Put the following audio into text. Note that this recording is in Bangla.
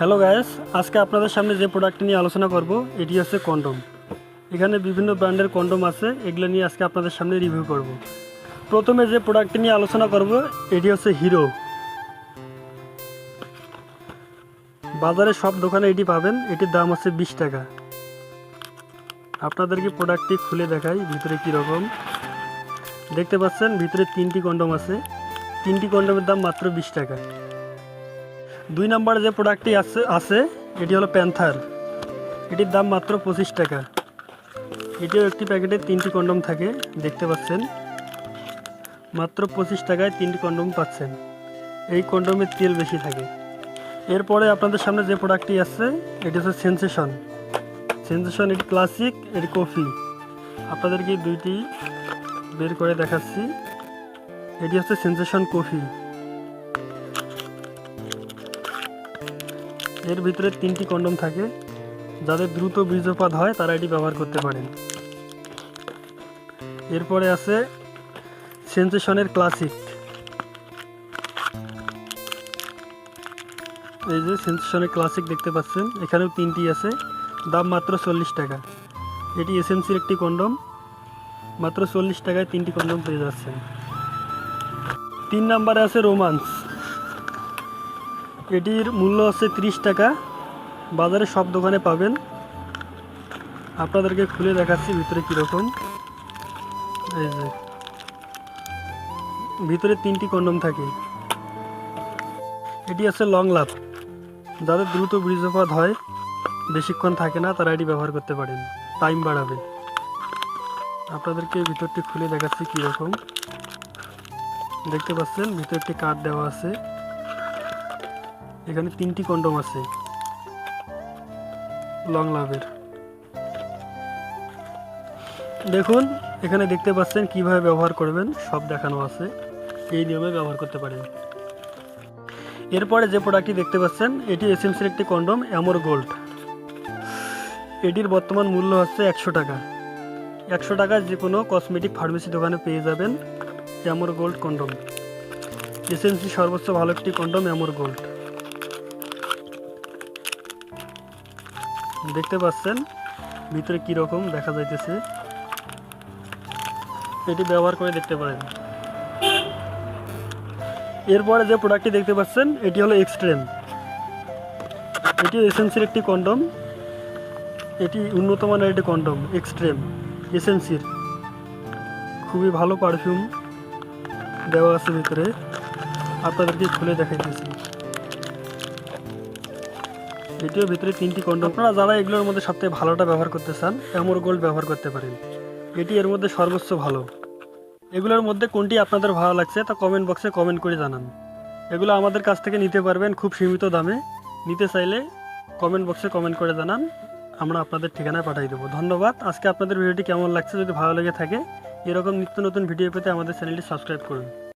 হ্যালো গায়েস আজকে আপনাদের সামনে যে প্রোডাক্ট নিয়ে আলোচনা করব, এটি হচ্ছে কন্ডম এখানে বিভিন্ন ব্র্যান্ডের কন্ডম আছে, এগুলো নিয়ে আজকে আপনাদের সামনে রিভিউ করব। প্রথমে যে প্রোডাক্টটি নিয়ে আলোচনা করব, এটি হচ্ছে হিরো বাজারে সব দোকানে এটি পাবেন, এটির দাম হচ্ছে বিশ টাকা। আপনাদেরকে প্রোডাক্টটি খুলে দেখাই, ভিতরে কীরকম দেখতে পাচ্ছেন, ভিতরে তিনটি কন্ডম আছে। তিনটি কন্ডমের দাম মাত্র বিশ টাকা। দুই নম্বরে যে প্রোডাক্টটি আছে আছে, এটি হলো প্যান্থার এটির দাম মাত্র পঁচিশ টাকা। এটিও একটি প্যাকেটে তিনটি কন্ডম থাকে, দেখতে পাচ্ছেন। মাত্র পঁচিশ টাকায় তিনটি কন্ডম পাচ্ছেন। এই কন্ডমের তেল বেশি থাকে। এরপরে আপনাদের সামনে যে প্রোডাক্টটি আছে, এটি হচ্ছে সেন্সেশন সেন্সেশন এটি ক্লাসিক এটি কফি আপনাদেরকে দুইটি বের করে দেখাচ্ছি। এটি হচ্ছে সেন্সেশন কফি এর ভিতরে তিনটি কন্ডম থাকে। যাদের দ্রুত বীর্যপাত হয়, তারা এটি ব্যবহার করতে পারেন। এরপরে আছে সেন্সেশনের ক্লাসিক। এই যে সেন্সেশনের ক্লাসিক দেখতে পাচ্ছেন, এখানেও তিনটি আছে। দাম মাত্র চল্লিশ টাকা। এটি এসএমসির একটি কন্ডম। মাত্র চল্লিশ টাকায় তিনটি কন্ডম পেয়ে যাচ্ছেন। তিন নম্বরে আছে রোমান্স। এটির মূল্য হচ্ছে ত্রিশ টাকা। বাজারে সব দোকানে পাবেন। আপনাদেরকে খুলে দেখাচ্ছি ভিতরে কীরকম। এই যে। ভিতরে তিনটি কন্ডম থাকে। এটি আছে লং লাভ। যাদের দ্রুত বীর্যপাত হয়, বেশিক্ষণ থাকে না, তারা এটি ব্যবহার করতে পারেন। টাইম বাড়াবে। আপনাদেরকে ভিতরটি খুলে দেখাচ্ছি কীরকম। দেখতে পাচ্ছেন, ভিতরে একটি কার্ড দেওয়া আছে। এখানে তিনটি কন্ডম আছে। লং লাভের। দেখুন, এখানে দেখতে পাচ্ছেন কীভাবে ব্যবহার করবেন, সব দেখানো আছে। এই নিয়মে ব্যবহার করতে পারেন। এরপরে যে প্রোডাক্টটি দেখতে পাচ্ছেন, এটি এসএমসির একটি কন্ডম অ্যামোর গোল্ড এটির বর্তমান মূল্য হচ্ছে একশো টাকা। একশো টাকায় যে কোনো কসমেটিক ফার্মেসি দোকানে পেয়ে যাবেন অ্যামোর গোল্ড কন্ডম। এসএমসি সর্বোচ্চ ভালো একটি কন্ডম অ্যামোর গোল্ড দেখতে পাচ্ছেন? ভিতরে কি রকম দেখা যাইতেছে? এটি ব্যবহার করে দেখতে পারেন। এরপরে যে প্রোডাক্টটি দেখতে পাচ্ছেন, এটি হলো এক্সট্রেম এটি এসেন্সির একটি কন্ডম এটি উন্নত মানের একটি কন্ডম এক্সট্রেম এসেন্সির খুবই ভালো পারফিউম দেওয়া আছে ভিতরে। আপনাদেরকে খুলে দেখাইতেছি। এটিও ভিতরে তিনটি কন্ডম। আপনারা যারা এগুলোর মধ্যে সবথেকে ভালোটা ব্যবহার করতে চান অ্যামোর গোল্ড ব্যবহার করতে পারেন। এটি এর মধ্যে সর্বোচ্চ ভালো। এগুলোর মধ্যে কোনটি আপনাদের ভালো লাগছে তা কমেন্ট বক্সে কমেন্ট করে জানান। এগুলো আমাদের কাছ থেকে নিতে পারবেন খুব সীমিত দামে। নিতে চাইলে কমেন্ট বক্সে কমেন্ট করে জানান। আমরা আপনাদের ঠিকানায় পাঠিয়ে দেবো। ধন্যবাদ। আজকে আপনাদের ভিডিওটি কেমন লাগছে যদি ভালো লেগে থাকে, এরকম নিত্য নতুন ভিডিও পেতে আমাদের চ্যানেলটি সাবস্ক্রাইব করুন।